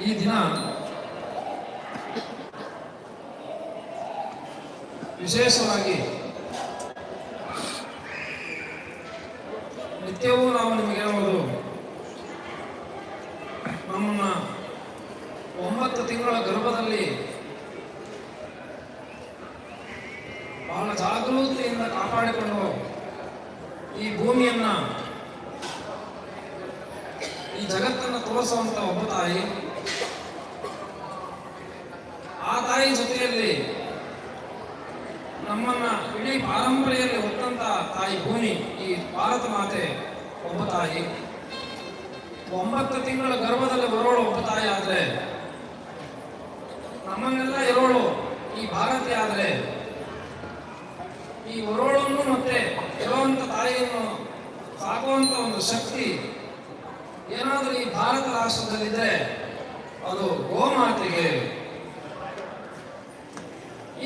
ಈ ದಿನ ವಿಶೇಷವಾಗಿ ನಿತ್ಯವೂ ನಾವು ನಿಮಗೆ ಹೇಳುವುದು ನಮ್ಮನ್ನ ಒಂಬತ್ತು ತಿಂಗಳ ಗರ್ಭದಲ್ಲಿ ಬಹಳ ಜಾಗೃತಿಯಿಂದ ಕಾಪಾಡಿಕೊಂಡು ಈ ಭೂಮಿಯನ್ನ, ಈ ಜಗತ್ತನ್ನು ತೋರಿಸುವಂತ ಒಬ್ಬ ತಾಯಿ ಆ ತಾಯಿ ಜೊತೆಯಲ್ಲಿ ನಮ್ಮನ್ನ ಇಡೀ ಪಾರಂಪರೆಯಲ್ಲಿ ಹೊತ್ತಂತ ತಾಯಿ ಭೂಮಿ ಈ ಭಾರತ ಮಾತೆ ಒಬ್ಬ ತಾಯಿ. ಒಂಬತ್ತು ತಿಂಗಳ ಗರ್ಭದಲ್ಲಿ ಬರೋಳು ಒಬ್ಬ ತಾಯಿ ಆದ್ರೆ, ನಮ್ಮನ್ನೆಲ್ಲ ಇರೋಳು ಈ ಭಾರತೀಯ ಆದ್ರೆ. ಈ ಹೊರೋಳನ್ನು ಮತ್ತೆ ಇರುವಂತ ತಾಯಿಯನ್ನು ಸಾಕುವಂತ ಒಂದು ಶಕ್ತಿ ಏನಾದರೂ ಈ ಭಾರತ ರಾಷ್ಟ್ರದಲ್ಲಿದ್ರೆ ಅದು ಗೋಮಾತೆಗೆ.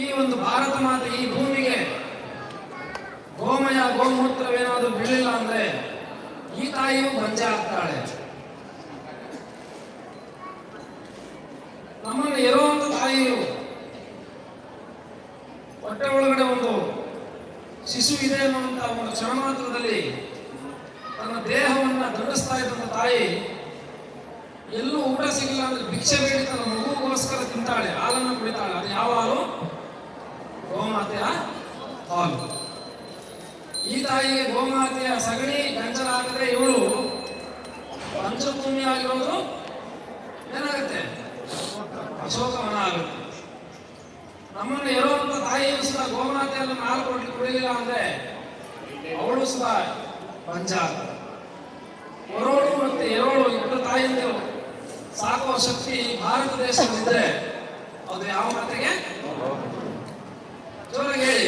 ಈ ಒಂದು ಭಾರತ ಮಾತೆ ಈ ಗೋಮಯ ಗೋಮೂತ್ರವೇನಾದ್ರೂ ಬೀಳಿಲ್ಲ ಅಂದ್ರೆ ಈ ತಾಯಿಯು ಮಂಜ ಆಗ್ತಾಳೆ. ನಮ್ಮನ್ನು ಇರುವಂತ ತಾಯಿಯು ಹೊಟ್ಟೆ ಒಳಗಡೆ ಒಂದು ಶಿಶು ಇದೆ ಅನ್ನುವಂತ ಒಂದು ಕ್ಷಣ ಮಾತ್ರದಲ್ಲಿ ತನ್ನ ದೇಹವನ್ನ ದಂಡಿಸ್ತಾ ಇದ್ದಂತ ತಾಯಿ ಎಲ್ಲೂ ಊಟ ಸಿಗಲಿಲ್ಲ ಅಂದ್ರೆ ಭಿಕ್ಷೆ ಬೇಡಿ ತನ್ನ ಮಗುಗೋಸ್ಕರ ತಿಂತಾಳೆ, ಹಾಲನ್ನು ಕುಡಿತಾಳೆ. ಅದು ಯಾವ ಹಾಲು ಗೋಮಾತೆಯ ಹಾಲು ಈ ತಾಯಿಗೆ ಗೋಮಾತೆಯ ಸಗಣಿ ಗಂಜಲಾಗದೆ ಇವಳು ಪಂಚಭೂಮಿ ಆಗಿರೋದು ಏನಾಗುತ್ತೆ? ಅಶೋಕವನ ಆಗುತ್ತೆ. ನಮ್ಮನ್ನು ಇರುವಂತ ತಾಯಿಯು ಸಹ ಗೋಮಾತೆಯನ್ನು ನಾಲ್ಕು ಕೊಟ್ಟು ಕುಡಿಲಿಲ್ಲ ಅಂದ್ರೆ ಅವಳು ಸಹ ಪಂಚ. ಹೊರೋಳು ಮತ್ತೆ ಎರೋಳು ಇಬ್ಬರು ತಾಯಿಯಂದಿರು ಸಾಕುವ ಶಕ್ತಿ ಭಾರತ ದೇಶದಲ್ಲಿದ್ದರೆ ಅದು ಯಾವ ಮಾತೆಗೆ ಜೋರಾಗಿ ಹೇಳಿ.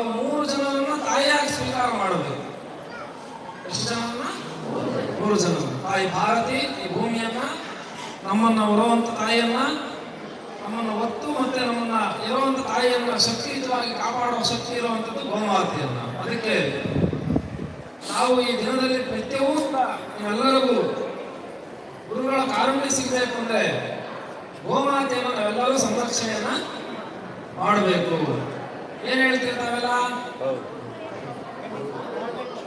ನಾವು ಮೂರು ಜನರನ್ನ ತಾಯಿಯಾಗಿ ಸ್ವೀಕಾರ ಮಾಡಬೇಕು. ಎಷ್ಟು ಜನರನ್ನ? ಮೂರು ಜನ ತಾಯಿ ಭಾರತಿ, ಈ ಭೂಮಿಯನ್ನ, ನಮ್ಮನ್ನ ಹೊರುವಂತ ತಾಯಿಯನ್ನ, ನಮ್ಮನ್ನ ಒತ್ತು ಮತ್ತೆ ನಮ್ಮನ್ನ ಇರುವಂತ ತಾಯಿಯನ್ನ ಶಕ್ತಿಯುತವಾಗಿ ಕಾಪಾಡುವ ಶಕ್ತಿ ಇರುವಂತದ್ದು ಗೋಮಾತೆಯನ್ನ. ಅದಕ್ಕೆ ನಾವು ಈ ದಿನದಲ್ಲಿ ನಿತ್ಯವೂ ಎಲ್ಲರಿಗೂ ಗುರುಗಳ ಕಾರಣ ಸಿಗಬೇಕು ಅಂದ್ರೆ ಗೋಮಾತೆಯನ್ನು ನಾವೆಲ್ಲರೂ ಸಂರಕ್ಷಣೆಯನ್ನ ಮಾಡಬೇಕು. ಏನ್ ಹೇಳ್ತಿರ್ತಾವೆಲ್ಲ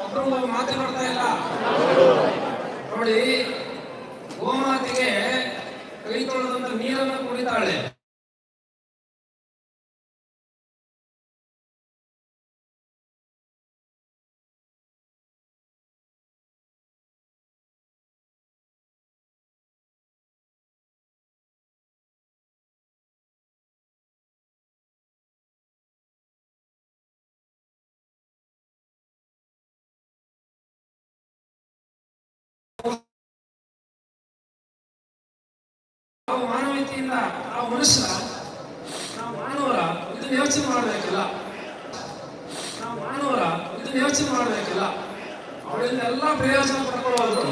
ಒಬ್ರು ಮಾತನಾಡ್ತಾ ಇಲ್ಲ. ನೋಡಿ ಗೋಮಾತೆಗೆ ಕೈ ತೊಳೆದಂತ ನೀರನ್ನು ಕುಡಿತಾಳೆ. ನಾವು ಮಾನವೀಯತೆಯಿಂದ ನಾವು ಮನುಷ್ಯ ನಾವು ಮಾನವರ ಇದನ್ನು ಯೋಚನೆ ಮಾಡಬೇಕಿಲ್ಲ. ನಾವು ಮಾನವರ ಇದನ್ನು ಯೋಚನೆ ಮಾಡಬೇಕಿಲ್ಲ. ಅವಳಿಂದ ಎಲ್ಲ ಪ್ರಯೋಜನ ಪಡ್ಕೊಳ್ಳೋದು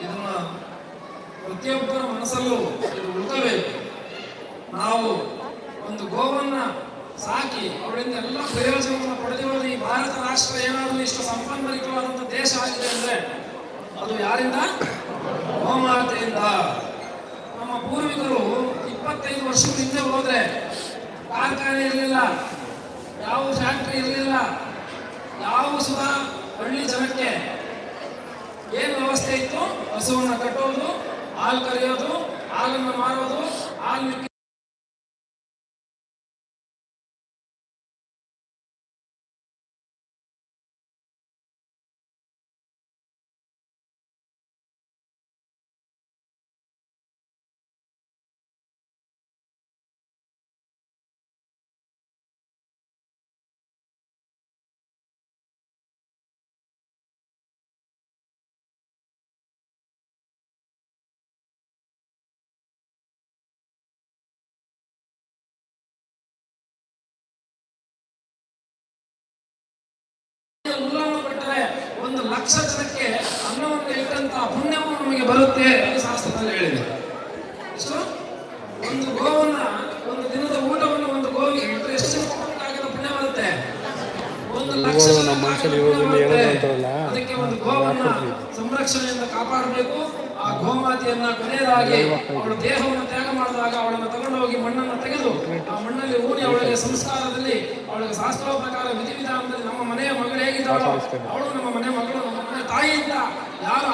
ಇದನ್ನ ಪ್ರತಿಯೊಬ್ಬರ ಮನಸ್ಸಲ್ಲೂ ಇದು ಉಳ್ಕೋಬೇಕು ನಾವು ಒಂದು ಗೋವನ್ನ ಸಾಕಿ ಅವಳಿಂದ ಎಲ್ಲ ಪ್ರಯೋಜನವನ್ನು ಪಡೆದಿರೋದು ಈ ಭಾರತ ರಾಷ್ಟ್ರ ಏನಾದರೂ ಇಷ್ಟು ಸಂಪನ್ಮರಿತವಾದಂಥ ದೇಶ ಆಗಿದೆ ಅಂದ್ರೆ ಅದು ಯಾರಿಂದ? ಗೋಮಾತೆಯಿಂದ. ನಮ್ಮ ಪೂರ್ವಿಕರು ಇಪ್ಪತ್ತೈದು ವರ್ಷದ ಹಿಂದೆ ಹೋದ್ರೆ ಕಾರ್ಖಾನೆ ಇರಲಿಲ್ಲ, ಯಾವ ಫ್ಯಾಕ್ಟ್ರಿ ಇರಲಿಲ್ಲ, ಯಾವ ಸುಧಾ ಹಳ್ಳಿ ಜನಕ್ಕೆ ಏನು ವ್ಯವಸ್ಥೆ ಇತ್ತು? ಹಸುವನ್ನು ಕಟ್ಟೋದು, ಹಾಲು ಕರೆಯೋದು, ಹಾಲನ್ನು ಮಾರೋದು, ಹಾಲು ಲಕ್ಷ ಜನಕ್ಕೆ ಅನ್ನವನ್ನು ಇಟ್ಟಂತಹ ಪುಣ್ಯವು ನಮಗೆ ಬರುತ್ತೆ ಶಾಸ್ತ್ರದಲ್ಲಿ ಹೇಳಿದೆ ಎಷ್ಟು ಒಂದು ಗೋವನ್ನ ಒಂದು ದಿನದ ಊಟವನ್ನು ಒಂದು ಗೋವಿಗೆ ಇಟ್ಟರೆ ಎಷ್ಟು ಜನಕ್ಕೆ ಆಗದ ಪುಣ್ಯ ಬರುತ್ತೆ ಒಂದು ಇವುಗಳು ಲಕ್ಷ ನಮ್ಮ ಮನುಷ್ಯರು ಇವುಗಳನ್ನ ಹೇಳೋದು ಅಂತಾರಲ್ಲ, ಅದಕ್ಕೆ ಒಂದು ಗೋವನ್ನ ಸಂರಕ್ಷಣೆಯಿಂದ ಕಾಪಾಡಬೇಕು. ಆ ಗೋಮಾತೆಯನ್ನ ಕೊನೆಯದಾಗಿ ಅವಳ ದೇಹವನ್ನು ತ್ಯಾಗ ಮಾಡಿದಾಗ ಅವಳನ್ನು ತಗೊಂಡು ಹೋಗಿ ಮಣ್ಣನ್ನು ತೆಗೆದು ಆ ಮಣ್ಣಲ್ಲಿ ಊರಿ ಅವಳಿಗೆ ಸಂಸ್ಕಾರದಲ್ಲಿ ಅವಳಿಗೆ ಶಾಸ್ತ್ರ ಪ್ರಕಾರ ವಿಧಿವಿಧಾನದಲ್ಲಿ ನಮ್ಮ ಮನೆಯ ಮಗಳು ಹೇಗಿದ್ದಾಳೋ ಅವಳು ನಮ್ಮ ಮನೆ ಮಗಳು ನಮ್ಮ ಮನೆ ತಾಯಿಯಿಂದ ಯಾರು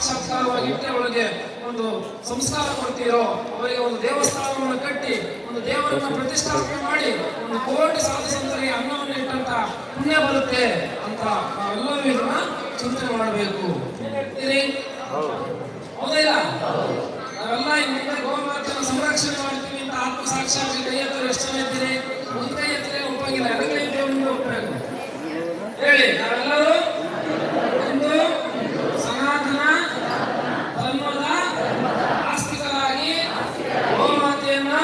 ಇಟ್ಟೆ ಅವಳಿಗೆ ಒಂದು ಸಂಸ್ಕಾರ ಕೊಡ್ತೀರೋ, ಅವರಿಗೆ ಒಂದು ದೇವಸ್ಥಾನವನ್ನು ಕಟ್ಟಿ, ಒಂದು ದೇವರನ್ನು ಪ್ರತಿಷ್ಠಾಪನೆ ಮಾಡಿ, ಒಂದು ಕೋಟಿ ಸಾಧಸಂತರಿಗೆ ಅನ್ನವನ್ನು ಇಟ್ಟಂತ ಪುಣ್ಯ ಬರುತ್ತೆ ಅಂತ ನಾವೆಲ್ಲರೂ ಇದನ್ನ ಚಿಂತನೆ ಮಾಡಬೇಕು. ಹೌದಿಲ್ಲ ನಾವೆಲ್ಲ ಇನ್ನು ಮುಂದೆ ಗೋಮಾತೆಯನ್ನು ಸಂರಕ್ಷಣೆ ಮಾಡ್ತೀವಿ ಅಂತ ಆತ್ಮ ಸಾಕ್ಷಾತ್ ಕೈ ಎತ್ತರ ಎಷ್ಟು ಜನ ಇದ್ದೀರಿ? ಒಂದು ಕೈ ಎತ್ತರೆ ಒಪ್ಪಾಗಿಲ್ಲ ಎರಡು ಹೇಳಿ, ನಾವೆಲ್ಲರೂ ಒಂದು ಸನಾತನ ಧರ್ಮದ ಆಸ್ತಿಕರಾಗಿ ಗೋಮಾತೆಯನ್ನ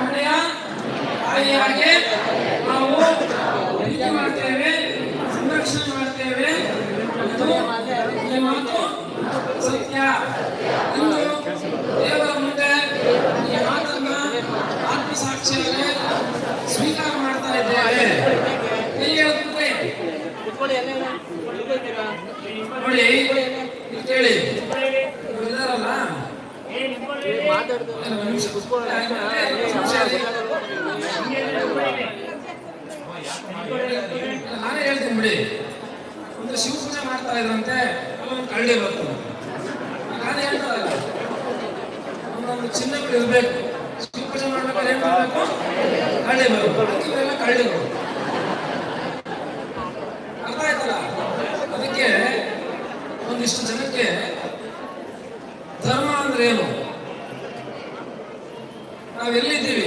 ಮನೆಯ ತಾಯಿಯಾಗಿ ನಾವು ಪ್ರೀತಿ ಮಾಡ್ತೇವೆ ಸಂರಕ್ಷಣೆ ಮಾಡ್ತೇವೆ ಇದು ಈ ಮಾತು ಸತ್ಯ ಇಂದು ದೇವರ ಮುಂದೆ ಈ ಮಾತನ್ನ ಆತ್ಮಸಾಕ್ಷಿಯಾಗಿ ಸ್ವೀಕಾರ ಮಾಡ್ತಾ ಇದ್ದೇವೆ ಕೈ ಎತ್ತಿದ್ರೆ ನೋಡಿ ಇಲ್ಲಿ ಕೇಳಿ ಇವ್ರು ಇದಾರಲ್ಲ ಒಂದು ನಿಮಿಷ. ಒಂದು ನಿಮಿಷ ಇರಿ. ನಾನೇ ಹೇಳ್ತೀನಿ ಬಿಡಿ. ಒಂದು ಶಿವ ಪೂಜೆ ಮಾಡ್ತಾ ಇದ್ರಂತೆ, ಅಲ್ಲೊಂದು ಕಳ್ಳಿ ಬರ್ತದೆ ನಾನು ಹೇಳ್ತಾರಲ್ಲ ಒಂದೊಂದು ಚಿನ್ನ ಇರಬೇಕು. ಶಿವ ಪೂಜೆ ಮಾಡ್ಬೇಕಾದ್ರೆ ಏನ್ ಮಾಡಬೇಕು? ಕಳ್ಳಿ ಬರಬೇಕು ಇವೆಲ್ಲ ಅರ್ಥ ಆಯ್ತಲ್ಲ? ಅದಕ್ಕೆ ಒಂದಿಷ್ಟು ಜನಕ್ಕೆ ಧರ್ಮ ಅಂದ್ರೆ ಏನು? ನಾವೆಲ್ಲಿದ್ದೀವಿ?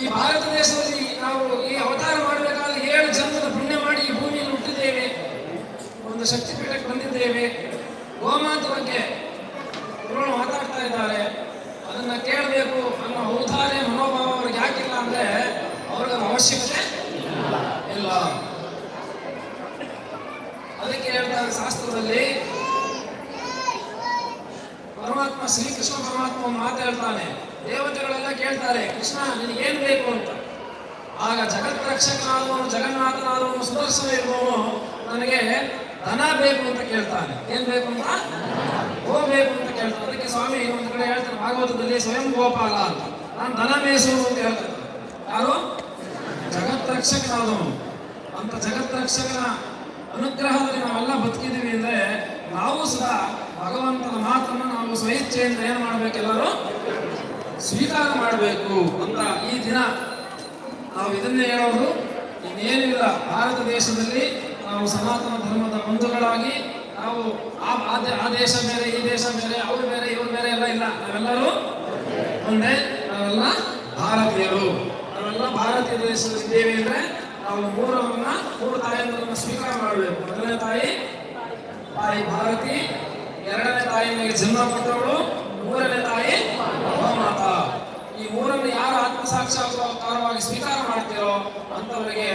ಈ ಭಾರತ ದೇಶದಲ್ಲಿ ನಾವು ಈ ಅವತಾರ ಮಾಡಬೇಕಾದ್ರೆ ಏಳು ಜನ್ಮದ ಪುಣ್ಯ ಮಾಡಿ ಈ ಭೂಮಿಯಲ್ಲಿ ಹುಟ್ಟಿದ್ದೇವೆ. ಒಂದು ಶಕ್ತಿಪೀಠಕ್ಕೆ ಬಂದಿದ್ದೇವೆ. ಗೋಮಾತ ಬಗ್ಗೆ ಮಾತಾಡ್ತಾ ಇದ್ದಾರೆ. ಅದನ್ನ ಕೇಳಬೇಕು ಅನ್ನೋ ಔದಾರ್ಯ ಮನೋಭಾವ ಅವ್ರಿಗೆ ಯಾಕಿಲ್ಲ ಅಂದ್ರೆ ಅವ್ರಿಗೆ ಅದು ಅವಶ್ಯಕತೆ ಇಲ್ಲ ಅದಕ್ಕೆ ಹೇಳ್ತಾರೆ ಶಾಸ್ತ್ರದಲ್ಲಿ ಪರಮಾತ್ಮ ಶ್ರೀಕೃಷ್ಣ ಪರಮಾತ್ಮ ಒಂದು ಮಾತು ಹೇಳ್ತಾನೆ ದೇವತೆಗಳೆಲ್ಲ ಕೇಳ್ತಾರೆ ಕೃಷ್ಣ ನಿನಗೆ ಏನ್ ಬೇಕು ಅಂತ. ಆಗ ಜಗತ್ ರಕ್ಷಕನಾದವನು, ಜಗನ್ನಾಥನಾದವನು, ಸುದರ್ಶನ ಇರುವವನು ನನಗೆ ಧನ ಬೇಕು ಅಂತ ಕೇಳ್ತಾನೆ. ಏನ್ ಬೇಕು ಅಂತ? ಹೋಗ್ಬೇಕು ಬೇಕು ಅಂತ ಕೇಳ್ತಾನೆ. ಅದಕ್ಕೆ ಸ್ವಾಮಿ ಒಂದು ಕಡೆ ಹೇಳ್ತಾರೆ, ಭಾಗವತದಲ್ಲಿ ಸ್ವಯಂ ಗೋಪಾಲ ಅಂತ. ನಾನು ಧನ ಮೇಯಿಸುವುದು ಅಂತ ಹೇಳ್ತಾರೆ. ಯಾರು? ಜಗತ್ ರಕ್ಷಕನಾದವನು. ಅಂತ ಜಗತ್ ರಕ್ಷಕನ ಅನುಗ್ರಹದಲ್ಲಿ ನಾವೆಲ್ಲ ಬದುಕಿದ್ದೀವಿ ಅಂದ್ರೆ ನಾವು ಸದಾ ಭಗವಂತನ ಮಾತನ್ನು ನಾವು ಸ್ವಇಚ್ಛೆಯಿಂದ ಏನ್ ಮಾಡ್ಬೇಕೆಲ್ಲರೂ ಸ್ವೀಕಾರ ಮಾಡಬೇಕು ಅಂತ ಈ ದಿನ ನಾವು ಇದನ್ನೇ ಹೇಳೋದು, ಇನ್ನೇನಿಲ್ಲ, ಭಾರತ ದೇಶದಲ್ಲಿ ನಾವು ಸನಾತನ ಧರ್ಮದ ಬಂಧುಗಳಾಗಿ ನಾವು ಆ ದೇಶ ಬೇರೆ, ಈ ದೇಶ ಬೇರೆ, ಅವ್ರು ಬೇರೆ, ಇವ್ರು ಬೇರೆ ಎಲ್ಲ ಇಲ್ಲ. ನಾವೆಲ್ಲರೂ ಒಂದೇ, ನಾವೆಲ್ಲ ಭಾರತೀಯರು. ನಾವೆಲ್ಲ ಭಾರತೀಯ ದೇಶದಲ್ಲಿದ್ದೇವೆ ಅಂದ್ರೆ ನಾವು ಮೂರವನ್ನ ಮೂರು ತಾಯಿಯನ್ನು ಸ್ವೀಕಾರ ಮಾಡಬೇಕು. ಮೊದಲನೇ ತಾಯಿ ತಾಯಿ ಭಾರತಿ, ಎರಡನೇ ತಾಯಿ ನನಗೆ ಜನ್ಮ ಮೂರನೇ ತಾಯಿ ಈ ಮೂರನ್ನು ಯಾರು ಆತ್ಮಸಾಕ್ಷಾತ್ಕಾರವಾಗಿ ಸ್ವೀಕಾರ ಮಾಡ್ತೀರೋ ಅಂತವರಿಗೆ